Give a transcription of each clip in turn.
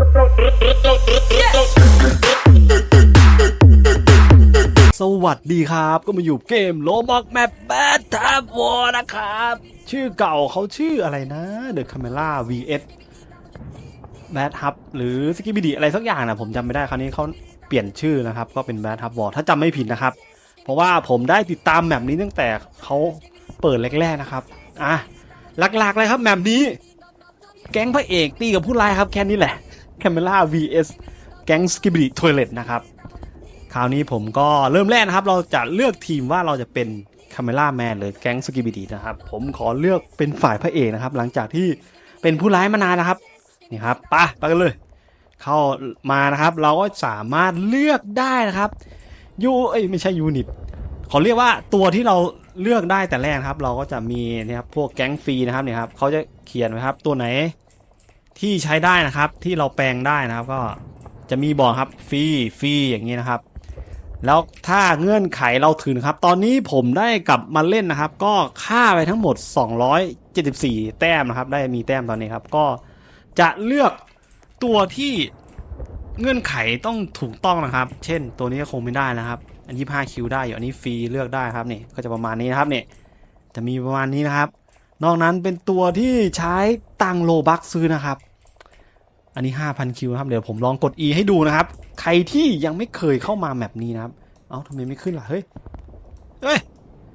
สวัสดีครับ ก็มาอยู่เกมโลบอกแมปแบททาบอนะครับ ชื่อเก่าเขาชื่ออะไรนะ The Camera vs Bad Hub หรือสกิบิดีอะไรสักอย่างนะผมจำไม่ได้คราวนี้เขาเปลี่ยนชื่อนะครับ ก็เป็น Bad Hub War ถ้าจำไม่ผิดนะครับ เพราะว่าผมได้ติดตามแมปนี้ตั้งแต่เขาเปิดแรกๆนะครับอะหลักๆเลยครับแมปนี้ แก๊งพระเอกตีกับผู้ร้ายครับแค่นี้แหละ Camera vs แก๊งสกิบิดีทอยเลตนะครับ คราวนี้ผมก็เริ่มแรกนะครับ เราจะเลือกทีมว่าเราจะเป็นคาเมล่าแมนหรือแก๊งสกิบิดีนะครับ ผมขอเลือกเป็นฝ่ายพระเอกนะครับ หลังจากที่เป็นผู้ร้ายมานานนะครับนี่ครับไปไปกันเลย เข้ามานะครับ เราก็สามารถเลือกได้นะครับยูเอ้ยไม่ใช่ยูนิตขอเรียกว่าตัวที่เราเลือกได้แต่แรกครับ เราก็จะมีนี่ยครับพวกแก๊งฟรีนะครับเนี่ยครับเขาจะเขียนไว้ครับ ตัวไหน ที่ใช้ได้นะครับที่เราแปลงได้นะครับก็จะมีบอกครับฟรีฟรีอย่างนี้นะครับ แล้วถ้าเงื่อนไขเราถึงครับ ตอนนี้ผมได้กลับมาเล่นนะครับ ก็ค่าไปทั้งหมด 274 แต้มนะครับ ได้มีแต้มตอนนี้ครับ ก็จะเลือกตัวที่เงื่อนไขต้องถูกต้องนะครับ เช่น ตัวนี้ก็คงไม่ได้นะครับ อันนี้5คิวได้อยู่อันนี้ฟรีเลือกได้ครับนี่ก็จะประมาณนี้นะครับเนี่ยจะมีประมาณนี้นะครับ นอกนั้นเป็นตัวที่ใช้ตังโลบักซื้อนะครับ อันนี้ 5,000 คิวนะครับ เดี๋ยวผมลองกด E ให้ดูนะครับ ใครที่ยังไม่เคยเข้ามาแมปนี้นะครับ เอ้าทำไมไม่ขึ้นล่ะ เฮ้ย เฮ้ย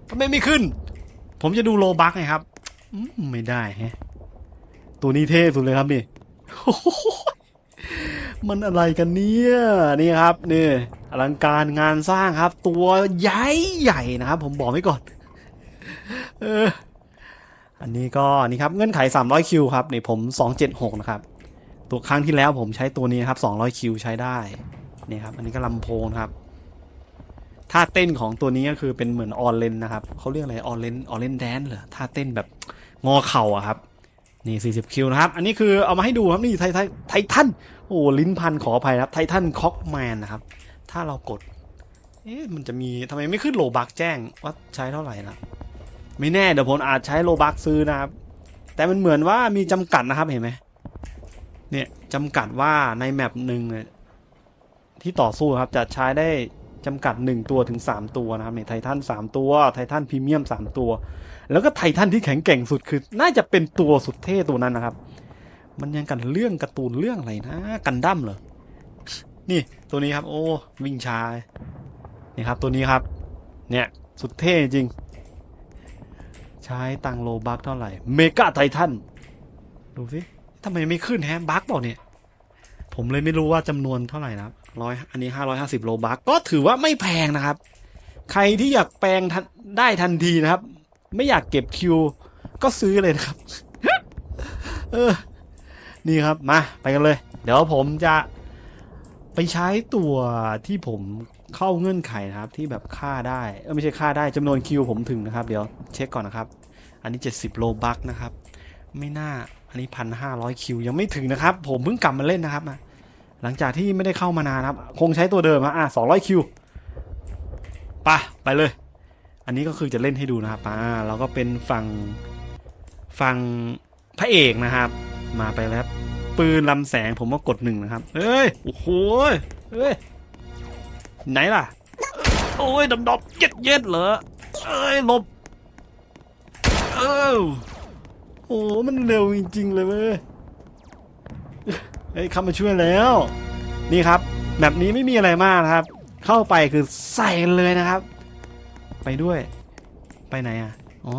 ทำไมไม่ขึ้น ผมจะดูโลบักไงครับ ไม่ได้ฮะ ตัวนี้เท่สุดเลยครับนี่ มันอะไรกันเนี่ย นี่ครับนี่อลังการงานสร้างครับ ตัวใหญ่ใหญ่นะครับ ผมบอกไว้ก่อน เออ อันนี้ก็นี่ครับเงื่อนไข 300 คิวครับนี่ผม 276 นะครับ ตัวครั้งที่แล้วผมใช้ตัวนี้นครับ200คิวใช้ได้นี่ครับอันนี้ก็ลำโพงครับท่าเต้นของตัวนี้ก็คือเป็นเหมือนออนเลนนะครับเขาเรียกอะไรออนเลนออนเลนแดนเหรอท่าเต้นแบบงอเข่าอะครับนี่40คิวนะครับ อันนี้คือเอามาให้ดูครับนี่ไทไทไททันโอ้ลิ้นพันขออภัยครับไททันคอกแมนนะครับ ถ้าเรากดเอ๊ะมันจะมีทำไมไม่ขึ้นโลบักแจ้งว่าใช้เท่าไหร่นะไม่แน่เดี๋ยวผมอาจใช้โลบักซื้อนะครับ แต่มันเหมือนว่ามีจำกัดนะครับเห็นไหม เนี่ยจำกัดว่าในแมปหนึ่งที่ต่อสู้ครับจะใช้ได้จำกัด 1 ตัวถึง 3 ตัวนะครับเนี่ยไททัน3ตัวไททันพรีเมียม 3 ตัว แล้วก็ไททันที่แข็งแกร่งสุดคือ น่าจะเป็นตัวสุดเท่ตัวนั้นนะครับ มันยังกันเรื่องการ์ตูนเรื่องอะไรนะกันดั้มเหรอนี่ตัวนี้ครับโอ้วิ่งชาเลยนี่ครับตัวนี้ครับ เนี่ยสุดเท่จริง ใช้ตังโลบักเท่าไหร่เมกาไททันดูสิ ทำไมไม่ขึ้นแฮะบั๊กเปล่าเนี่ย ผมเลยไม่รู้ว่าจำนวนเท่าไหร่นะร้อยอันนี้ห้าร้อยห้าสิบโลบักก็ถือว่าไม่แพงนะครับ ใครที่อยากแปลงทันได้ทันทีนะครับ ไม่อยากเก็บคิว ก็ซื้อเลยนะครับเออนี่ครับมาไปกันเลย เดี๋ยวผมจะไปใช้ตัวที่ผมเข้าเงื่อนไขนะครับ ที่แบบค่าได้เออไม่ใช่ค่าได้จำนวนคิวผมถึงนะครับ เดี๋ยวเช็คก่อนนะครับ อันนี้ 70 โลบัคนะครับ ไม่น่า อันนี้พันห้าร้อยคิวยังไม่ถึงนะครับ ผมเพิ่งกลับมาเล่นนะครับนะหลังจากที่ไม่ได้เข้ามานานครับ คงใช้ตัวเดิมอะอะสองร้อยคิวไปไปเลย อันนี้ก็คือจะเล่นให้ดูนะครับอ่าเราก็เป็นฝั่งฝั่งพระเอกนะครับ มาไปแล้วปืนลำแสงผมก็กดหนึ่งนะครับเอ้ยโอ้โหเอ้ยไหนล่ะ โอ้ยดำดำเย็ดเย็ดเหรอเอ้ยลบเอ้า โอ้มันเร็วจริง ๆ เลยเว้ยเฮ้ยเข้ามาช่วยแล้ว นี่ครับแบบนี้ไม่มีอะไรมากนะครับ เข้าไปคือใส่กันเลยนะครับ ไปด้วย ไปไหนอะอ๋อ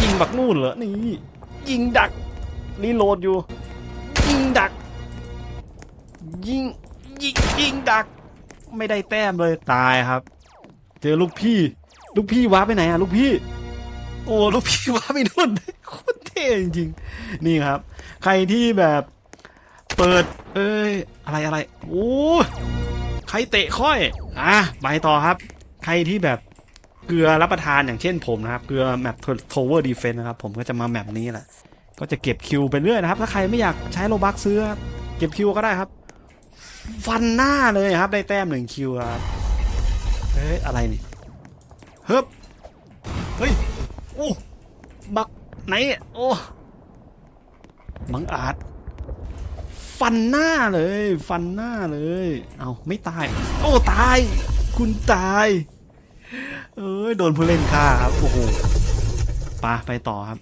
ยิงบักนู่นเหรอนี่ยิงดักรีโหลดอยู่ ยิงดัก ยิงยิงยิงดัก ไม่ได้แต้มเลยตายครับ เจอลูกพี่ ลูกพี่ว้าไปไหนอะลูกพี่ โอ้ลูกพี่ว้าไปนู่นโคตรเท่จริงๆนี่ครับ ใครที่แบบเปิด เอ้ย อะไรอะไรโอ้ใครเตะค่อย อะไปต่อครับ ใครที่แบบเกลือรับประทานอย่างเช่นผมนะครับ เกลือแมปโทเวอร์ดีเฟนนะครับ ผมก็จะมาแมปนี้แหละ ก็จะเก็บคิวไปเรื่อยนะครับ ถ้าใครไม่อยากใช้โลบักซื้อเก็บคิวก็ได้ครับ ฟันหน้าเลยครับ ได้แต้มหนึ่งคิวครับ เฮ้ย อะไรนี่ เฮ้ยเฮ้ย โอ้บักไหนโอ้บังอาจ ฟันหน้าเลย ฟันหน้าเลย เอาไม่ตาย โอ้ ตาย คุณตาย เอ้ย โดนผู้เล่นฆ่าครับ โอ้โหปาไปต่อครับ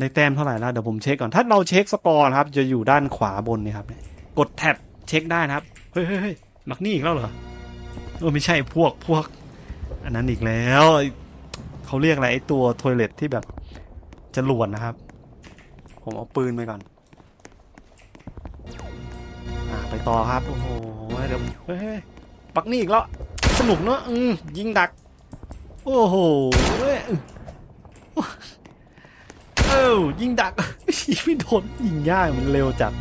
ในแต้มเท่าไหร่แล้ว เดี๋ยวผมเช็คก่อน ถ้าเราเช็คสกอร์ครับ จะอยู่ด้านขวาบนนี่ครับ กดแท็บเช็คได้นะครับ เฮ้ยเฮ้ยเฮ้ยมักนี่อีกแล้วเหรอ เออไม่ใช่พวกพวก อันนั้นอีกแล้ว เขาเรียกอะไรไอตัวทอยเลทที่แบบจะหลวนนะครับ ผมเอาปืนไปก่อน อ่าไปต่อครับ โอ้โหเดี๋ยวเฮ้ยปักนี่อีกแล้วสนุกเนอะอืมยิงดัก โอ้โหเอ้ยเอ้ายิงดักไม่โดนยิงยากมันเร็วจัด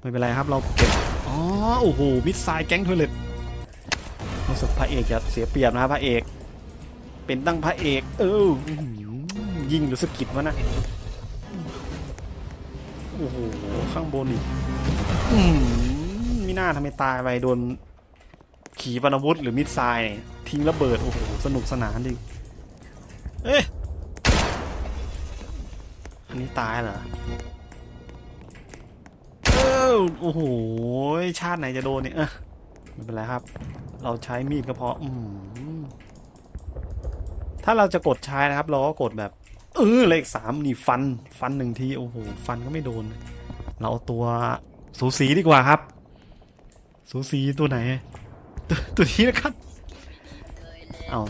ไม่เป็นไรครับเราเก็บอ๋อโอ้โหมิดไซล์แก๊งทอยเลตรู้สึกพระเอกจะเสียเปรียบนะครับพระเอก เป็นตั้งพระเอกเออยิงหรือสะกิดวะนะโอ้โหข้างบนอีกอืมไม่น่าทำไมตายไปโดน ขี่ปนาวุธหรือมิดไซล์ทิ้งระเบิด โอ้โห สนุกสนานจริเอ๊ะอันนี้ตายเหรอเออโอ้โห ชาติไหนจะโดนเนี่ยเออไม่เป็นไรครับ เราใช้มีดก็พออืม ถ้าเราจะกดใช้นะครับ เราก็กดแบบ เออเลขสามนี่ฟันฟันหนึ่งทีโอ้โหฟันก็ไม่โดน เราเอาตัวสูสีดีกว่าครับ สูสีตัวไหน ตัวตัวนี้นะครับเอา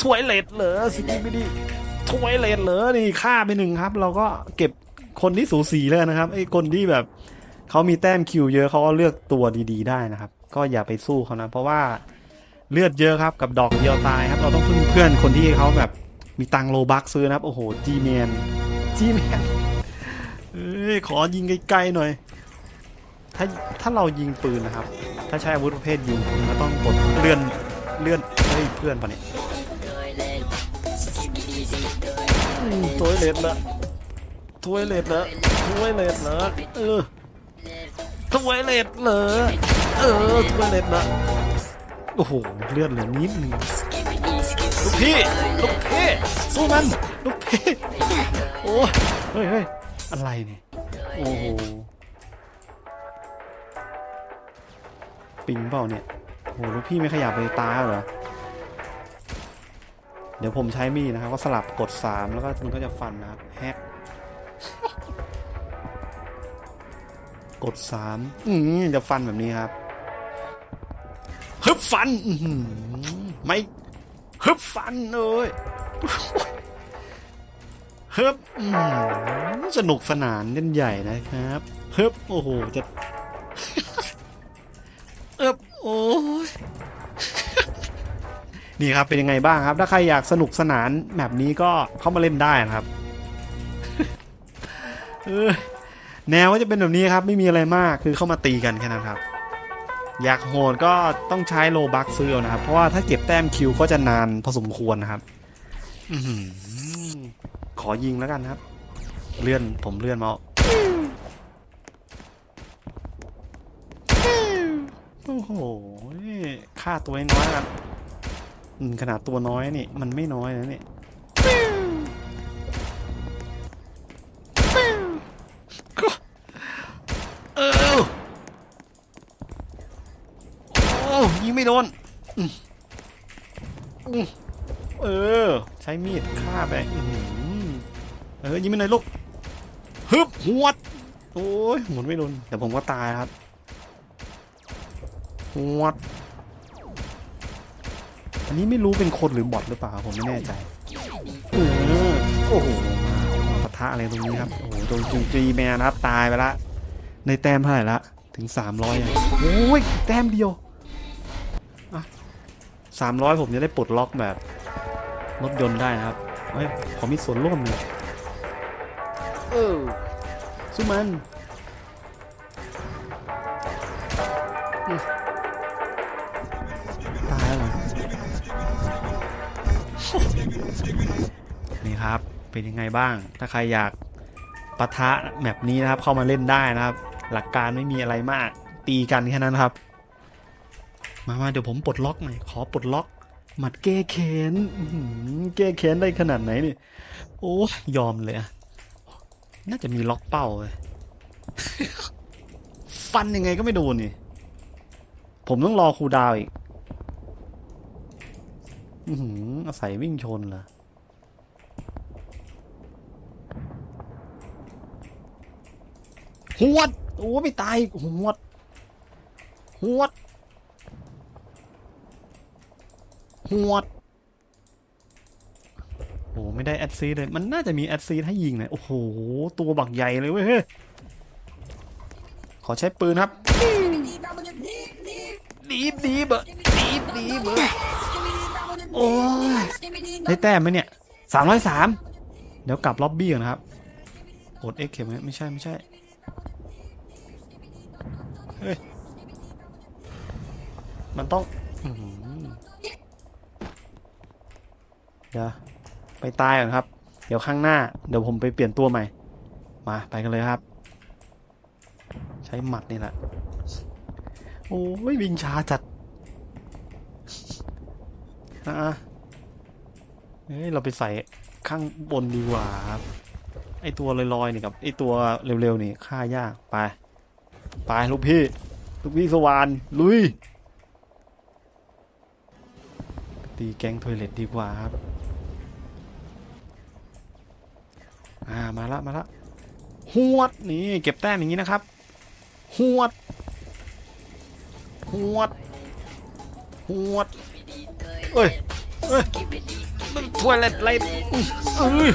ถวยเลดเหรอสกิปไม่ดีถวยเลดเหรอนี่ฆ่าไปหนึ่งครับ เราก็เก็บคนที่สูสีแล้วนะครับไอ้คนที่แบบเขามีแต้มคิวเยอะเขาก็เลือกตัวดี ๆ ได้นะครับ ก็อย่าไปสู้เขานะ เพราะว่า เลือดเยอะครับกับดอกเดียวตายครับ เราต้องพึ่งเพื่อนคนที่เขาแบบมีตังโลบักซื้อนะครับ โอ้โหจีเมนจีเมนเอ้ยขอยิงใกล้ๆหน่อย ถ้าถ้าเรายิงปืนนะครับ ถ้าใช้อาวุธประเภทยิงปืนก็ต้องกดเลื่อนเลื่อนเฮ้ยเพื่อนปะเนี่ยอืมตัวเลดละถ้วยเลดละถ้วยเลดละเออถ้วยเลดเหรอเออถ้วยเลดละ โอ้โห เลือดเหลือนิดนึงลูกพี่ลูกพี่สู้มันลูกพี่โอ้ยเฮ้ยเฮ้ยอะไรเนี่ยโอ้โหปิงเปล่าเนี่ยโหลูกพี่ไม่ขยับเลยตาเหรอเดี๋ยวผมใช้มีดนะครับ ก็สลับกด 3 แล้วก็มันก็จะฟันนะครับแฮกกด 3 อืมจะฟันแบบนี้ครับ บฟันไม่ฮึบฟันเลยฮึบสนุกสนานเล่นใหญ่นะครับฮึบโอ้โหจะเอบโอ้ยนี่ครับเป็นยังไงบ้างครับ ถ้าใครอยากสนุกสนานแบบนี้ก็เข้ามาเล่นได้นะครับแนวก็จะเป็นแบบนี้ครับ ไม่มีอะไรมากคือเข้ามาตีกันแค่นั้นครับ อยากโหดก็ต้องใช้โลบักซื้อเอานะครับ เพราะว่าถ้าเก็บแต้มคิวก็จะนานพอสมควรนะครับอื้อหือขอยิงแล้วกันครับ เลื่อนผมเลื่อนมาโอ้โหค่าตัวน้อยครับอืมขนาดตัวน้อยนี่ มันไม่น้อยนะเนี่ย โดนอือเออ ใช้มีดฆ่าไปเออยิงไม่หน่อยลูกฮึบหวดโอ้ยหมุนไม่โดนแต่ผมก็ตายครับหวดอันนี้ไม่รู้เป็นคนหรือบอทหรือเปล่าผมไม่แน่ใจเออโอ้โหปะทะอะไรตรงนี้ครับโอ้โหโดนจูจีแมนครับตายไปละในแต้มเท่าไหร่ละถึง 300อะโอ้ยแต้มเดียว 300ผมจะได้ปลดล็อกแบบรถยนต์ได้นะครับเฮ้ยขอมีส่วนร่วมหน่อยเออสู้มันตายแล้วนี่ครับ เป็นยังไงบ้าง ถ้าใครอยากปะทะแบบนี้นะครับ เข้ามาเล่นได้นะครับ หลักการไม่มีอะไรมาก ตีกันแค่นั้นครับ มามาเดี๋ยวผมปลดล็อกหน่อยขอปลดล็อก หมัดแก้แค้นแก้แค้นได้ขนาดไหนนี่ โอ้ยยอมเลยอะน่าจะมีล็อกเป้าเลยฟันยังไงก็ไม่โดนนี่ ผมต้องรอครูดาวอีกอือหือาศัยวิ่งชนเหรอหวด โอ้ไม่ตายหวดหวด หวดโอ้ไม่ได้แอดซีเลย มันน่าจะมีแอดซีให้ยิงเลยโอ้โห ตัวบักใหญ่เลยเว้ยเฮ้ยขอใช้ปืนครับดีบดีบเบอร์ดีบดีบเบอร์โอ้ยได้แต้มไหมเนี่ยสามร้อยสามเดี๋ยวกลับล็อบบี้ก่อนนะครับกดเข็มไหมไม่ใช่ไม่ใช่เฮ้ยมันต้องอื้อหือ เดี๋ยวไปตายก่อนครับ เดี๋ยวข้างหน้า เดี๋ยวผมไปเปลี่ยนตัวใหม่ มาไปกันเลยครับ ใช้หมัดนี่แหละ โอ้ยวิ่งช้าจัดอะเฮ้ยเราไปใส่ข้างบนดีกว่าครับ ไอตัวลอยๆนี่กับไอตัวเร็วๆนี่ฆ่ายากไป ไปลูกพี่ ลูกพี่สวานลุย ตีแก๊งทอยเล็ตดีกว่าครับ อ่า มาละ มาละ หวด นี่ เก็บแต้มอย่างนี้นะครับ หวด หวด หวด เอ้ย เอ้ยทวยเล็ดไรเอ้ย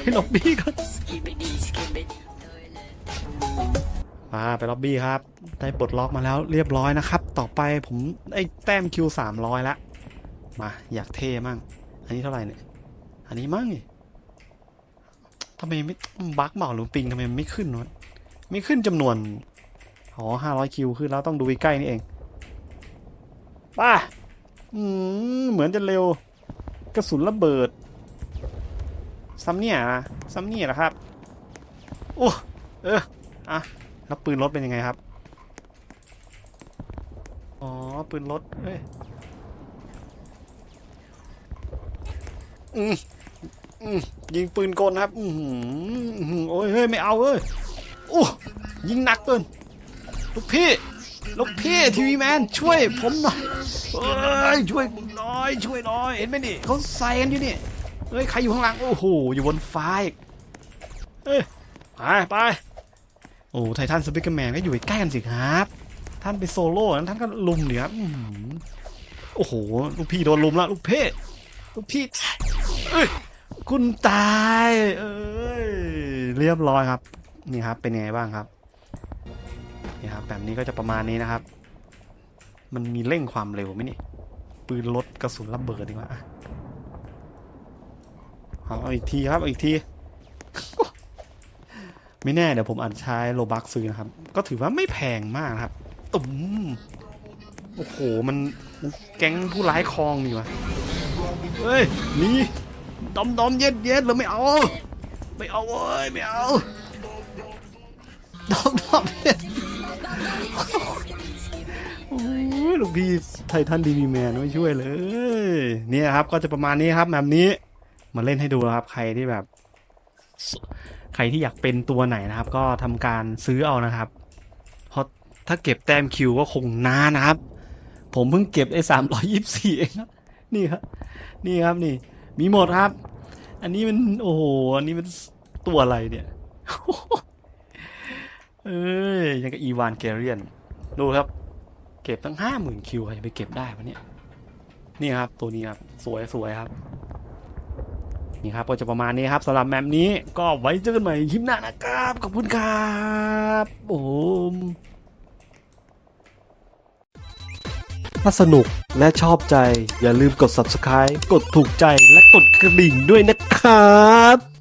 ให้ล็อบบี้ก่อนมาไปล็อบบี้ครับ ได้ปลดล็อกมาแล้วเรียบร้อยนะครับ ต่อไปผมได้แต้มคิวสามร้อยละ มาอยากเท่มั่ง อันนี้เท่าไหร่เนี่ย อันนี้มั่งทำไมไม่บั๊กเปล่าหรือปิงทำไมมันไม่ขึ้นวะไม่ขึ้นจำนวน อ๋อห้าร้อยคิวขึ้นแล้วต้องดูใกล้นี่เองป้าเหมือนจะเร็ว กระสุนระเบิดซัมเนี่ยนะซัมเนี่ยเหรอครับ โอ้ เออ อะ แล้วปืนรถเป็นยังไงครับ อ๋อ ปืนรถเอ้ย อืมอืมยิงปืนกลครับ อือหืออื้อหือโอ้ยเฮ้ยไม่เอาเอ้ยอู้ยิงหนักเกินลูกพี่ลูกพี่ทีวีแมนช่วยผมหน่อยเอ้ยช่วยหน่อยช่วยหน่อยเห็นไหมนี่เขาใส่กันอยู่นี่เฮ้ยใครอยู่ข้างหลังโอ้โหอยู่บนฟ้าอีกเอ้ยไปไปโอ้ไททันสปิเกอร์แมนก็อยู่ใกล้กันสิครับ ท่านไปโซโล่นั้นท่านก็ลุมเดี๋ยวโอ้โห ลูกพี่โดนลุมแล้วลูกเพ่ลูกพี่ คุณตาย เอ้ยเรียบร้อยครับ นี่ครับเป็นไงบ้างครับนี่ครับแบบนี้ก็จะประมาณนี้นะครับ มันมีเร่งความเร็วไหมนี่ปืนลดกระสุนระเบิดดีกว่าอะเอาอีกทีครับอีกทีไม่แน่เดี๋ยวผมอาจใช้โลบักซื้อนะครับ ก็ถือว่าไม่แพงมากนะครับตุ่มโอ้โห มันแก๊งผู้ร้ายคลองนี่วะเฮ้ยนี่ ดอมดอมเย็ดเย็ดเราไม่เอา ไม่เอาเว้ยไม่เอาดอมดอมเย็ดโอ้ยลูกพี่ไททันดีวีแมนไม่ช่วยเลย เนี่ยครับ ก็จะประมาณนี้ครับแบบนี้ มาเล่นให้ดูครับ ใครที่แบบ ใครที่อยากเป็นตัวไหนนะครับ ก็ทำการซื้อเอานะครับ เพราะถ้าเก็บแต้มคิวก็คงนานนะครับ ผมเพิ่งเก็บไอ้สามร้อยยี่สิบสี่เองครับ นี่ครับ นี่ครับนี่ มีหมดครับ อันนี้มันโอ้โห อันนี้มันตัวอะไรเนี่ย เอ้ย ยังกับอีวานเกเรียน ดูครับ เก็บตั้งห้าหมื่นคิวใครไปเก็บได้วะเนี่ย นี่ครับ ตัวนี้ครับ สวยสวยครับ นี่ครับก็จะประมาณนี้ครับสำหรับแมปนี้ ก็ไว้เจอกันใหม่คลิปหน้านะครับ ขอบคุณครับผม ถ้าสนุกและชอบใจ อย่าลืมกด subscribe กดถูกใจและกดกระดิ่งด้วยนะครับ